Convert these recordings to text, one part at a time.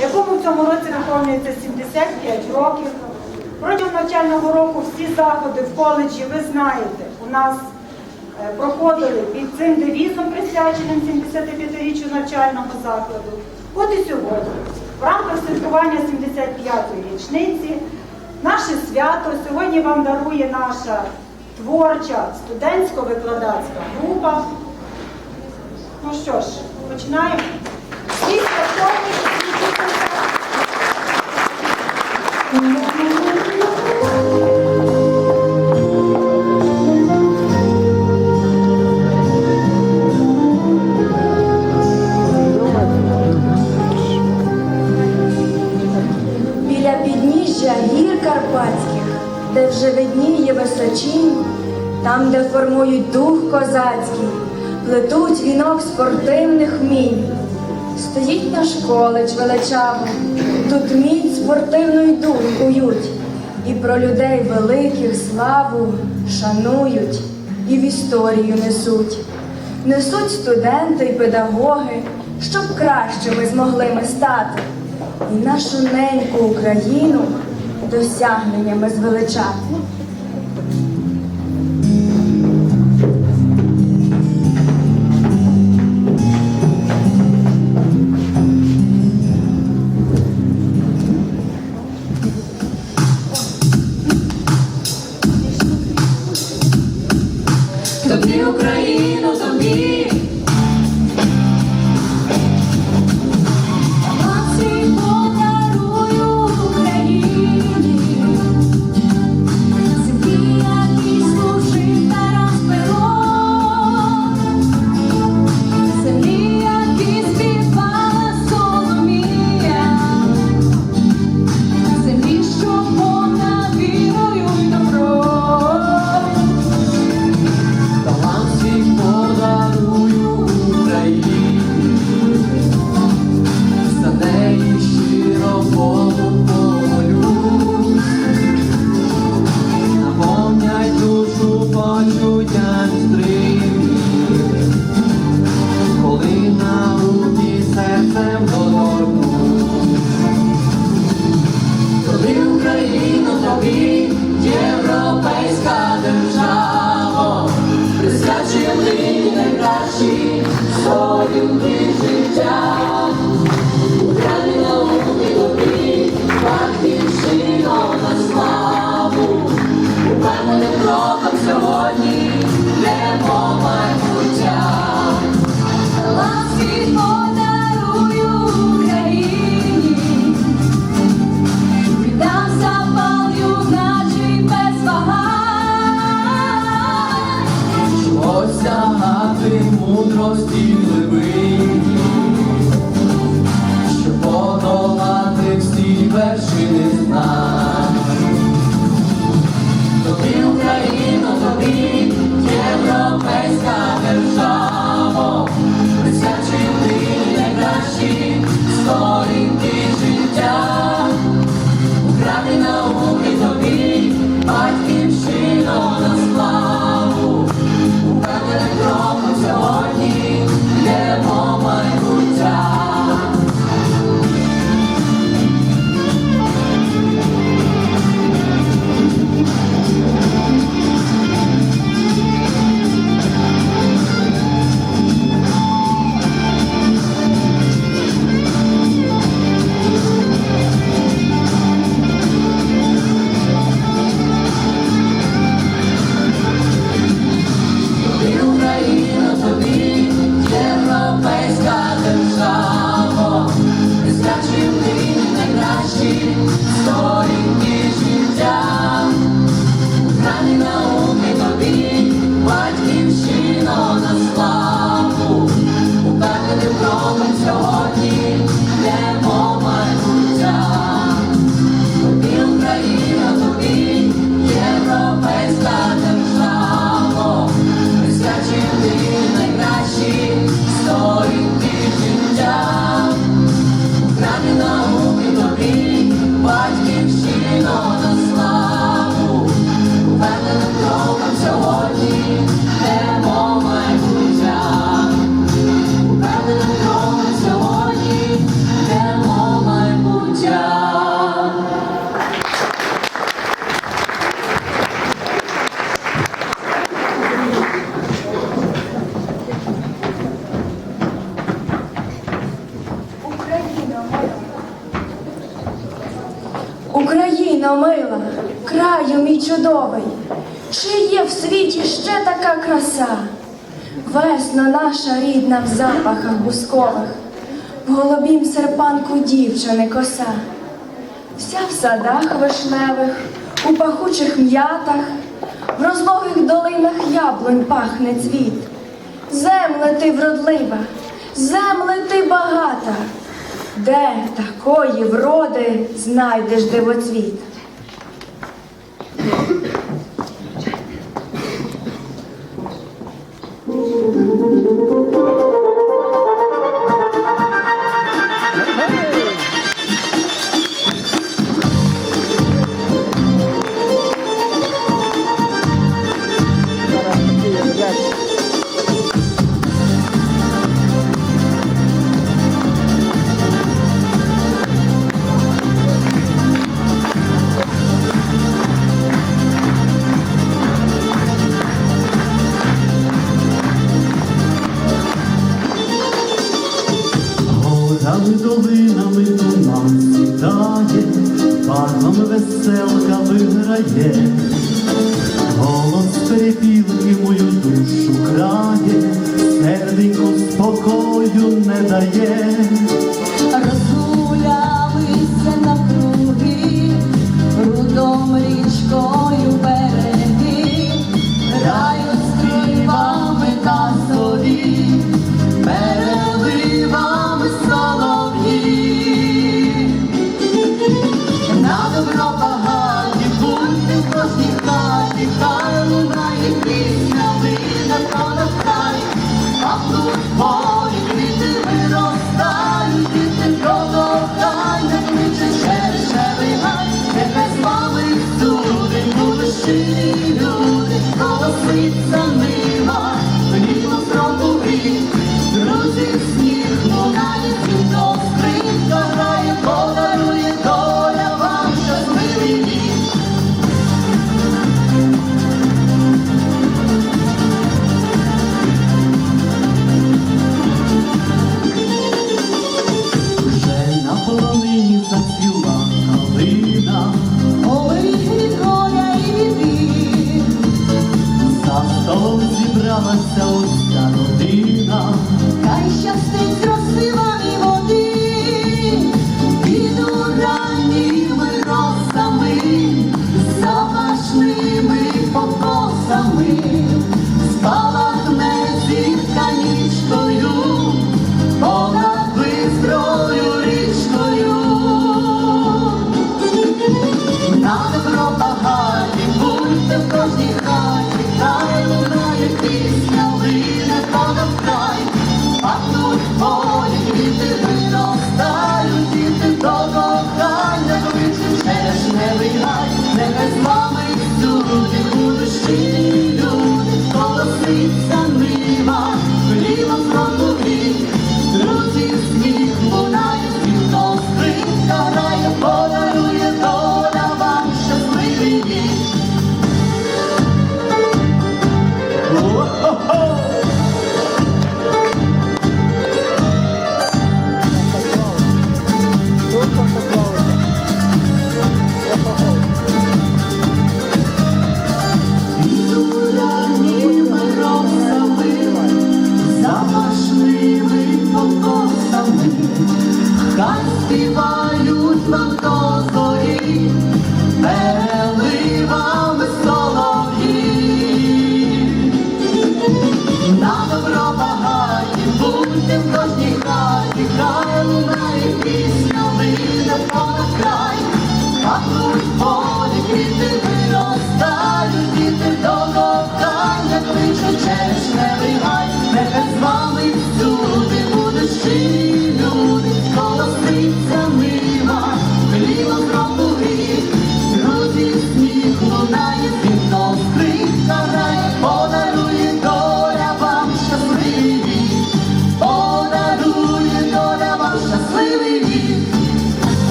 Якому в цьому році виповнюється 75 років. Протягом навчального року всі заходи в коледжі, ви знаєте, у нас е, проходили під цим девізом, присвяченим 75-річчю навчального закладу. От і сьогодні, в рамках святкування 75-ї річниці, наше свято сьогодні вам дарує наша творча студентсько-викладацька група. Ну що ж, починаємо. Всі святкові Біля підніжжя гір Карпатських, де вже видніє височінь, там, де формують дух козацький, плетуть вінок спортивних вмінь. Стоїть наш коледж величавий, тут міць спортивну дух кують, і про людей великих славу шанують і в історію несуть. Несуть студенти й педагоги, щоб кращими змогли ми стати і нашу неньку Україну досягненнями звеличати. рідна в запахах бускових, в голубім серпанку дівчини коса, вся в садах вишневих, у пахучих м'ятах, в розлогих долинах яблунь пахне цвіт. Земле ти вродлива, земле ти багата, де такої вроди знайдеш дивоцвіт. грає, голос перепілки мою душу крає, серденько спокою не дає.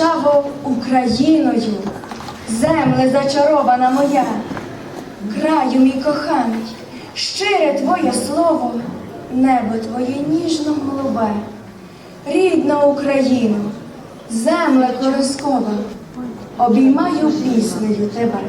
величаво Україною, земле зачарована моя, краю мій коханий, щире твоє слово, небо твоє ніжно голубе, рідна Україна, земле корискова, обіймаю піснею тебе.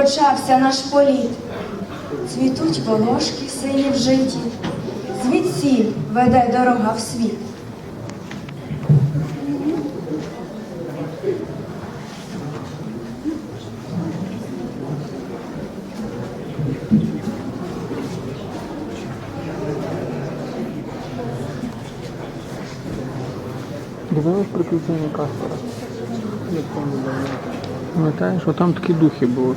почався наш політ, цвітуть волошки сині в житті, звідсіль веде дорога в світ. Дивились приключення Каспера? Пам'ятаєш, що такі духи були.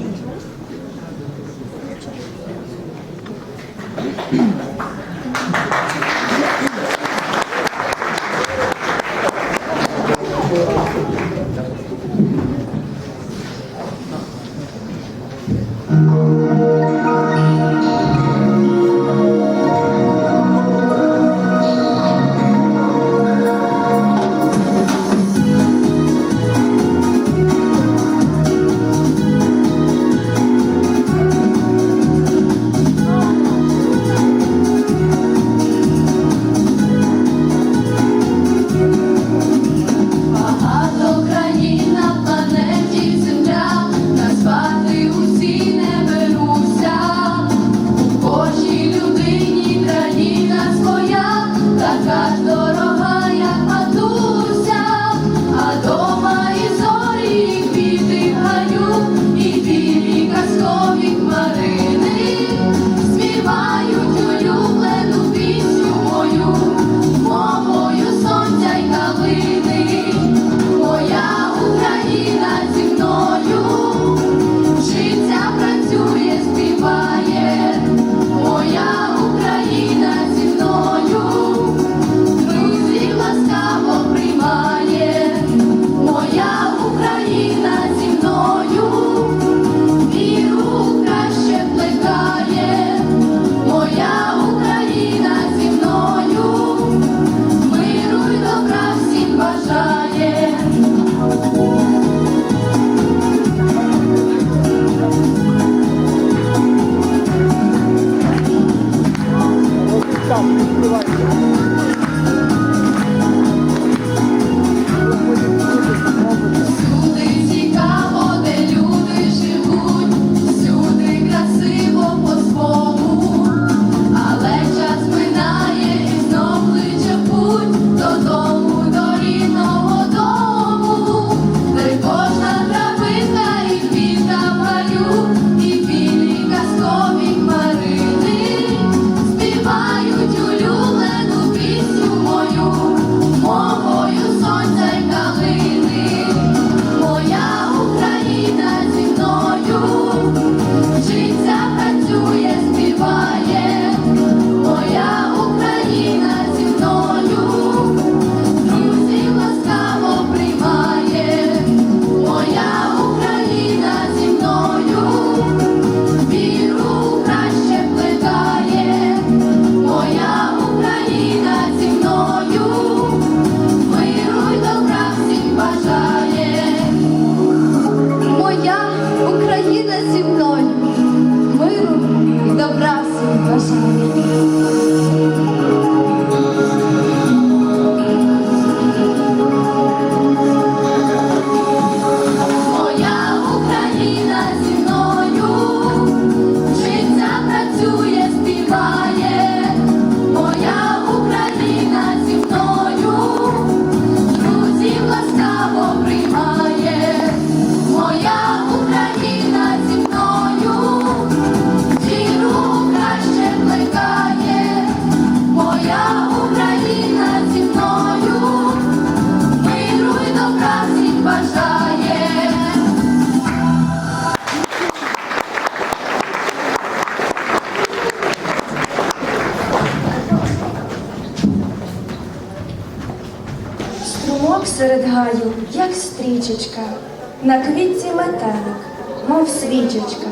на квітці метелик, мов свічечка,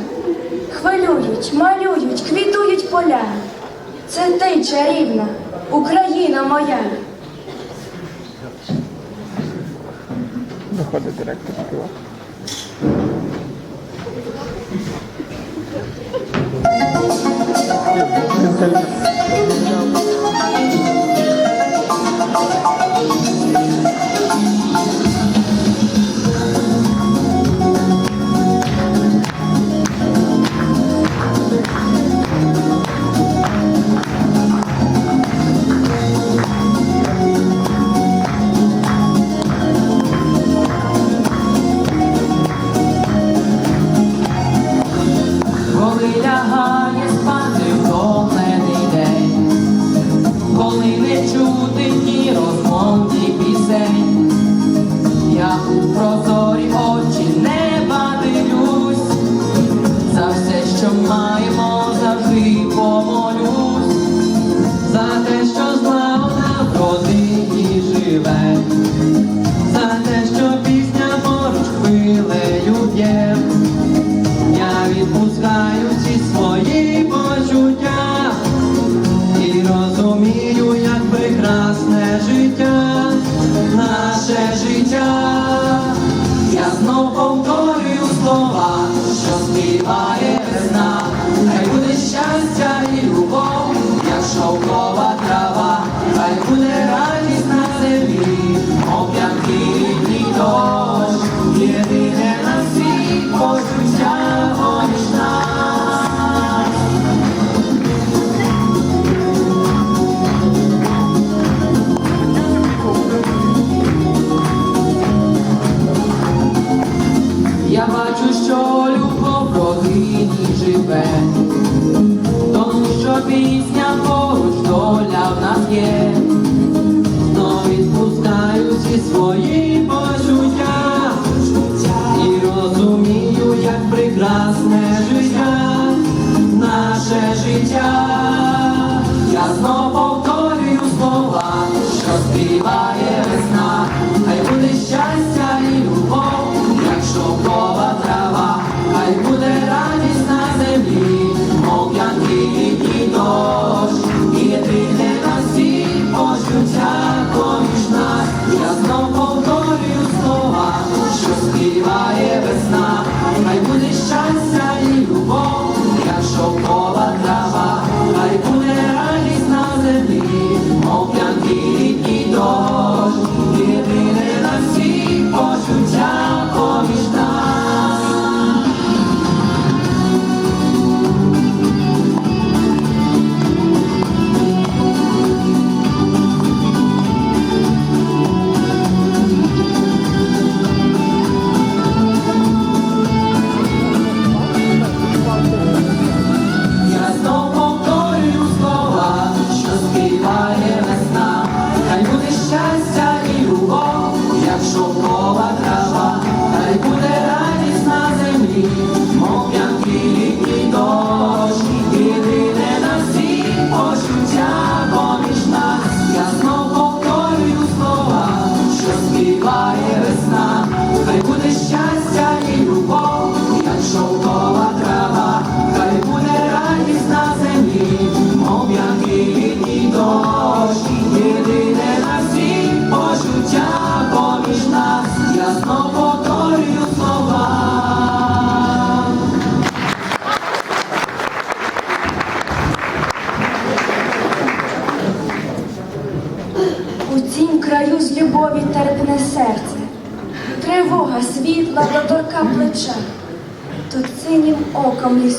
хвилюють, малюють, квітують поля. Це ти чарівна, Україна моя. Виходить директор школа.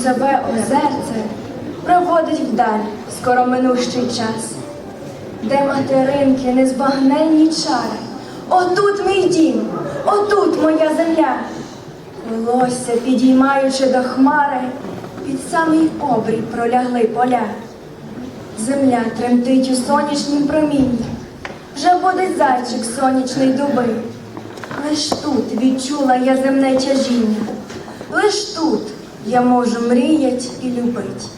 Лісове озерце проводить вдаль скороминущий час, де материнки незбагненні чари. Отут мій дім, отут моя земля. Волосся, підіймаючи до хмари, під самий обрій пролягли поля. Земля тремтить у сонячнім промінні, вже буде зайчик сонячний дуби. Лиш тут відчула я земне тяжіння, лиш тут я можу мріять і любить.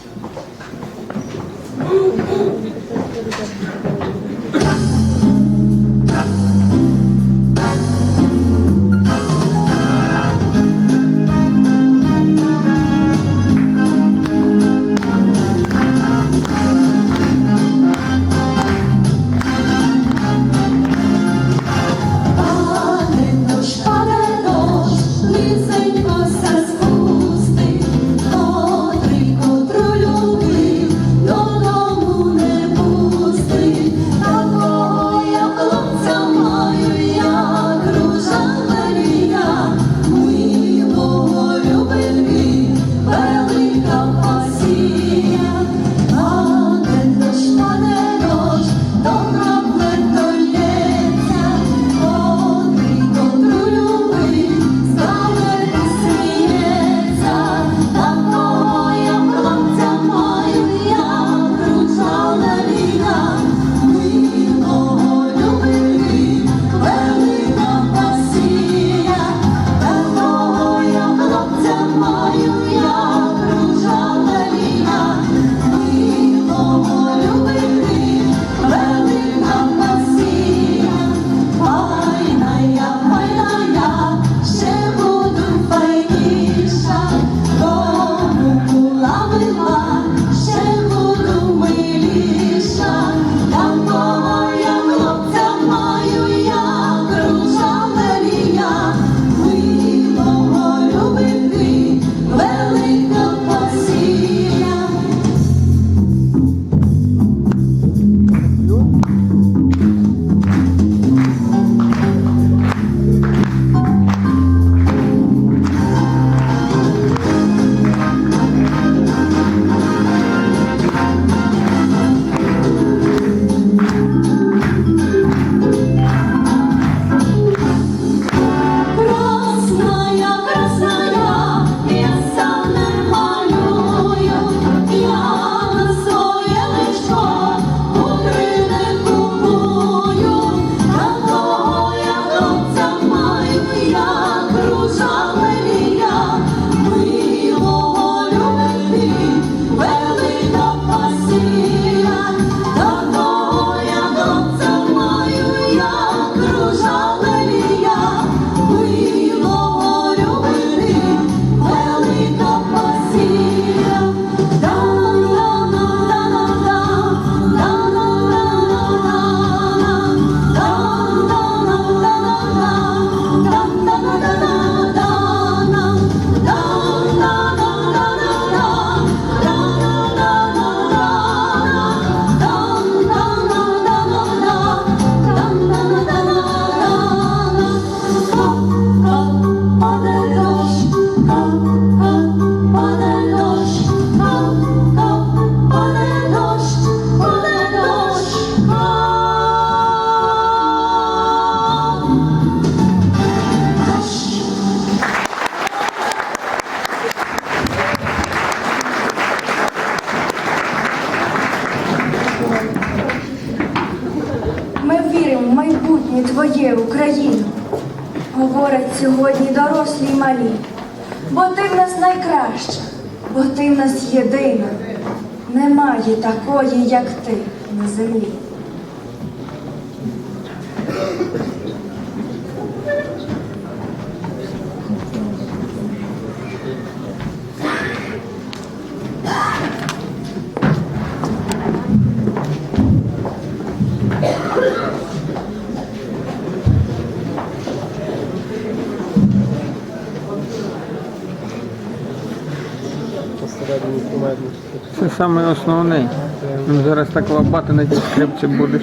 Говорять сьогодні дорослі й малі, бо ти в нас найкраща, бо ти в нас єдина, немає такої, як ти на землі. Саме основний. Зараз так лабати на тій скрипці будеш.